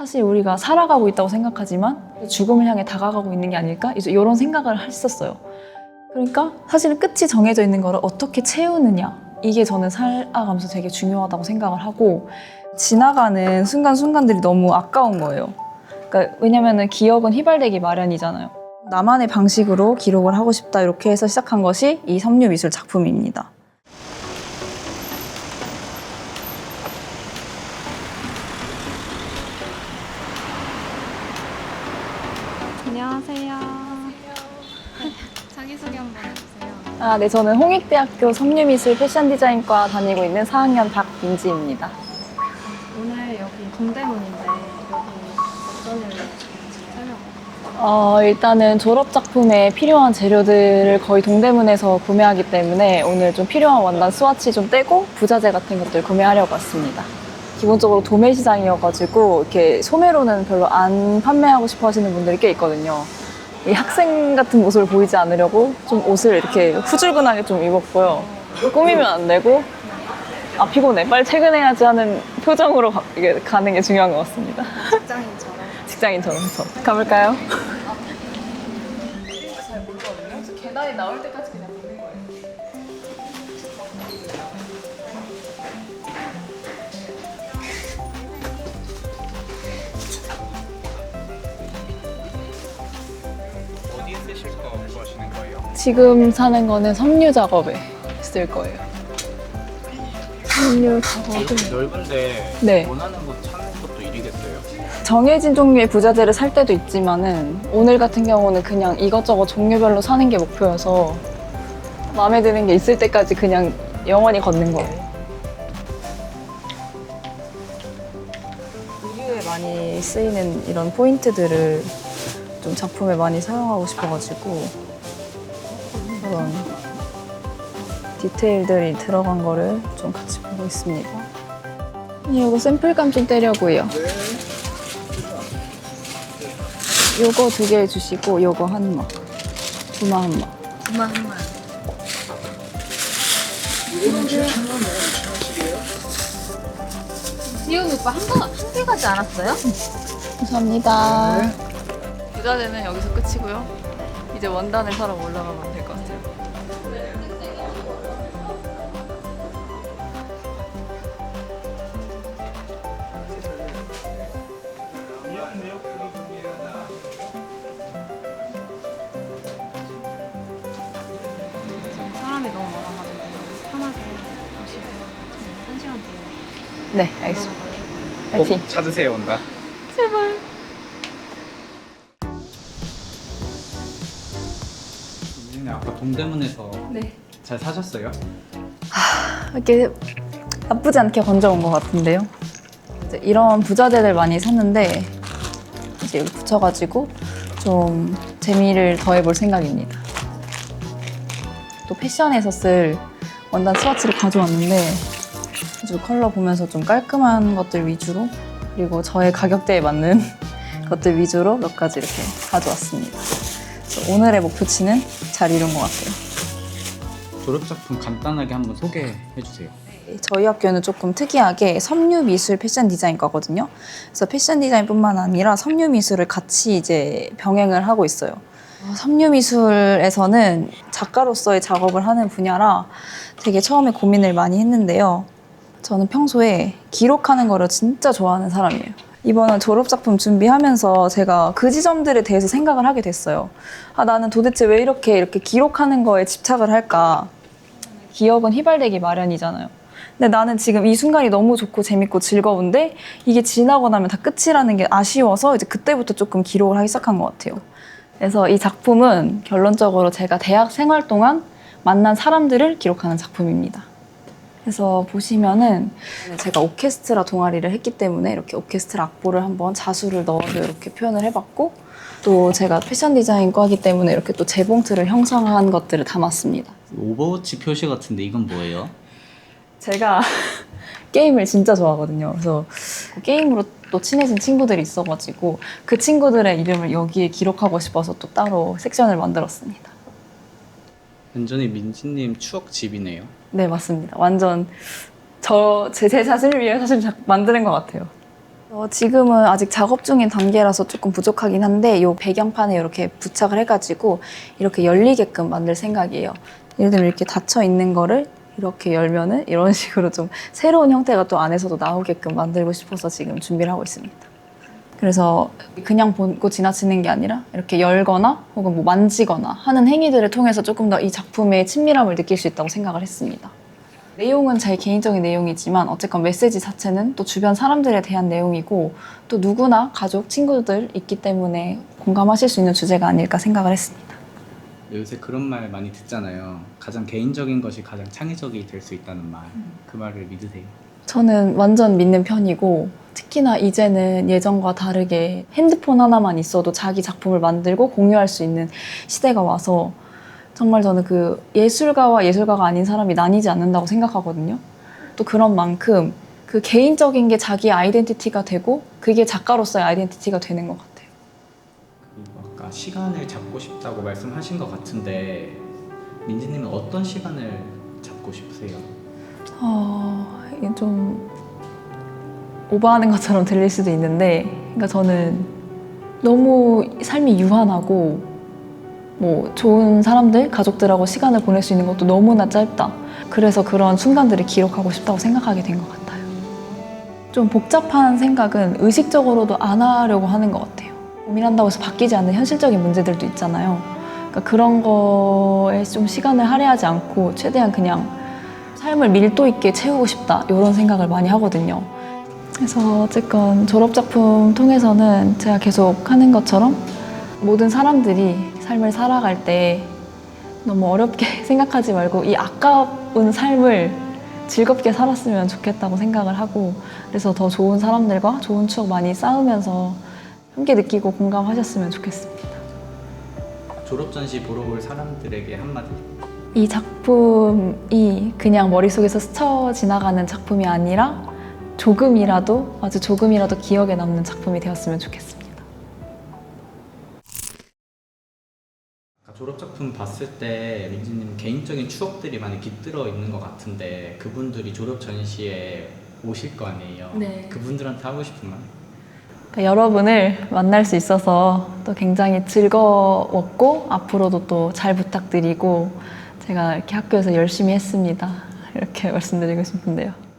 사실 우리가 살아가고 있다고 생각하지만 죽음을 향해 다가가고 있는 게 아닐까? 이런 생각을 했었어요. 그러니까 사실은 끝이 정해져 있는 거를 어떻게 채우느냐. 이게 저는 살아가면서 되게 중요하다고 생각을 하고 지나가는 순간순간들이 너무 아까운 거예요. 그러니까 왜냐면은 기억은 휘발되기 마련이잖아요. 나만의 방식으로 기록을 하고 싶다 이렇게 해서 시작한 것이 이 섬유 미술 작품입니다. 안녕하세요. 자기소개 한번 해주세요. 아, 네, 저는 홍익대학교 섬유미술 패션 디자인과 다니고 있는 4학년 박민지입니다. 오늘 여기 동대문인데 여기 어떤 일로 설명 어, 일단은 졸업 작품에 필요한 재료들을 거의 동대문에서 구매하기 때문에 오늘 좀 필요한 원단 스와치 좀 떼고 부자재 같은 것들 구매하려고 왔습니다. 기본적으로 도매 시장이어가지고 이렇게 소매로는 별로 안 판매하고 싶어 하시는 분들이 꽤 있거든요. 이 학생 같은 모습을 보이지 않으려고 좀 옷을 이렇게 후줄근하게 좀 입었고요. 꾸미면 안 되고 아 피곤해 빨리 퇴근해야지 하는 표정으로 가, 이게 가는 게 중요한 것 같습니다. 직장인처럼 직장인처럼 저 가볼까요? 잘 모르거든요. 계단이 나올 때까지 지금 사는 거는 섬유 작업에 쓸 거예요. 섬유 작업에 이렇게 넓은데 네. 원하는 거 찾는 것도 일이겠어요. 정해진 종류의 부자재를 살 때도 있지만은 오늘 같은 경우는 그냥 이것저것 종류별로 사는 게 목표여서 마음에 드는 게 있을 때까지 그냥 영원히 걷는 거예요. 의류에 많이 쓰이는 이런 포인트들을 좀 작품에 많이 사용하고 싶어가지고 그런 디테일들이 들어간 거를 좀 같이 보고 있습니다. 이거 샘플감 좀 떼려고요. 요거 두 개 주시고 요거 한 마. 두마 한 마. 두마 한 말. 지훈 오빠 한 번, 한개 가지 않았어요? 감사합니다. 부자재는 여기서 끝이고요. 이제 원단을 사러 올라가면 될 것 같아요. 지금 사람이 너무 많아가지고 편하게 오시고 한 시간 뒤에 네, 알겠습니다. 파이팅. 꼭 찾으세요 온다. 제발. 동대문에서 네. 잘 사셨어요? 이렇게 나쁘지 않게 건져온 것 같은데요. 이제 이런 부자재들 많이 샀는데 이제 여기 붙여가지고 좀 재미를 더해볼 생각입니다. 또 패션에서 쓸 원단 스와치를 가져왔는데 아주 컬러 보면서 좀 깔끔한 것들 위주로 그리고 저의 가격대에 맞는 것들 위주로 몇 가지 이렇게 가져왔습니다. 그래서 오늘의 목표치는 잘 이룬 것 같아요. 졸업 작품 간단하게 한번 소개해 주세요. 저희 학교는 조금 특이하게 섬유 미술 패션 디자인과거든요. 그래서 패션 디자인뿐만 아니라 섬유 미술을 같이 이제 병행을 하고 있어요. 어, 섬유 미술에서는 작가로서의 작업을 하는 분야라 되게 처음에 고민을 많이 했는데요. 저는 평소에 기록하는 거를 진짜 좋아하는 사람이에요. 이번은 졸업 작품 준비하면서 제가 그 지점들에 대해서 생각을 하게 됐어요. 아, 나는 도대체 왜 이렇게 이렇게 기록하는 거에 집착을 할까? 기억은 휘발되기 마련이잖아요. 근데 나는 지금 이 순간이 너무 좋고 재밌고 즐거운데 이게 지나고 나면 다 끝이라는 게 아쉬워서 이제 그때부터 조금 기록을 하기 시작한 것 같아요. 그래서 이 작품은 결론적으로 제가 대학 생활 동안 만난 사람들을 기록하는 작품입니다. 그래서 보시면은 제가 오케스트라 동아리를 했기 때문에 이렇게 오케스트라 악보를 한번 자수를 넣어서 이렇게 표현을 해봤고 또 제가 패션 디자인과이기 때문에 이렇게 또 재봉틀을 형성한 것들을 담았습니다. 오버워치 표시 같은데 이건 뭐예요? 제가 게임을 진짜 좋아하거든요. 그래서 그 게임으로 또 친해진 친구들이 있어가지고 그 친구들의 이름을 여기에 기록하고 싶어서 또 따로 섹션을 만들었습니다. 완전히 민지님 추억 집이네요. 네, 맞습니다. 완전 저, 제, 제 자신을 위해 사실 작- 만드는 것 같아요. 어, 지금은 아직 작업 중인 단계라서 조금 부족하긴 한데 이 배경판에 이렇게 부착을 해가지고 이렇게 열리게끔 만들 생각이에요. 예를 들면 이렇게 닫혀 있는 거를 이렇게 열면은 이런 식으로 좀 새로운 형태가 또 안에서도 나오게끔 만들고 싶어서 지금 준비를 하고 있습니다. 그래서 그냥 보고 지나치는 게 아니라 이렇게 열거나 혹은 뭐 만지거나 하는 행위들을 통해서 조금 더 이 작품의 친밀함을 느낄 수 있다고 생각을 했습니다. 내용은 제 개인적인 내용이지만 어쨌건 메시지 자체는 또 주변 사람들에 대한 내용이고 또 누구나 가족, 친구들 있기 때문에 공감하실 수 있는 주제가 아닐까 생각을 했습니다. 요새 그런 말 많이 듣잖아요. 가장 개인적인 것이 가장 창의적이 될 수 있다는 말. 그 말을 믿으세요? 저는 완전 믿는 편이고 특히나 이제는 예전과 다르게 핸드폰 하나만 있어도 자기 작품을 만들고 공유할 수 있는 시대가 와서 정말 저는 그 예술가와 예술가가 아닌 사람이 나뉘지 않는다고 생각하거든요. 또 그런 만큼 그 개인적인 게 자기 아이덴티티가 되고 그게 작가로서의 아이덴티티가 되는 것 같아요. 아까 시간을 잡고 싶다고 말씀하신 것 같은데 민지님은 어떤 시간을 잡고 싶으세요? 어, 좀 오버하는 것처럼 들릴 수도 있는데, 그러니까 저는 너무 삶이 유한하고, 뭐 좋은 사람들, 가족들하고 시간을 보낼 수 있는 것도 너무나 짧다. 그래서 그런 순간들을 기록하고 싶다고 생각하게 된 것 같아요. 좀 복잡한 생각은 의식적으로도 안 하려고 하는 것 같아요. 고민한다고 해서 바뀌지 않는 현실적인 문제들도 있잖아요. 그러니까 그런 거에 좀 시간을 할애하지 않고 최대한 그냥 삶을 밀도 있게 채우고 싶다 이런 생각을 많이 하거든요. 그래서 어쨌건 졸업 작품 통해서는 제가 계속 하는 것처럼 모든 사람들이 삶을 살아갈 때 너무 어렵게 생각하지 말고 이 아까운 삶을 즐겁게 살았으면 좋겠다고 생각을 하고 그래서 더 좋은 사람들과 좋은 추억 많이 쌓으면서 함께 느끼고 공감하셨으면 좋겠습니다. 졸업 전시 보러 올 사람들에게 한마디. 이 작품이 그냥 머릿속에서 스쳐 지나가는 작품이 아니라 조금이라도 아주 조금이라도 기억에 남는 작품이 되었으면 좋겠습니다. 졸업 작품 봤을 때 민지님 개인적인 추억들이 많이 깃들어 있는 것 같은데 그분들이 졸업 전시에 오실 거 아니에요? 네. 그분들한테 하고 싶은 말? 그러니까 여러분을 만날 수 있어서 또 굉장히 즐거웠고 앞으로도 또 잘 부탁드리고 제가 이렇게 학교에서 열심히 했습니다. 이렇게 말씀드리고 싶은데요.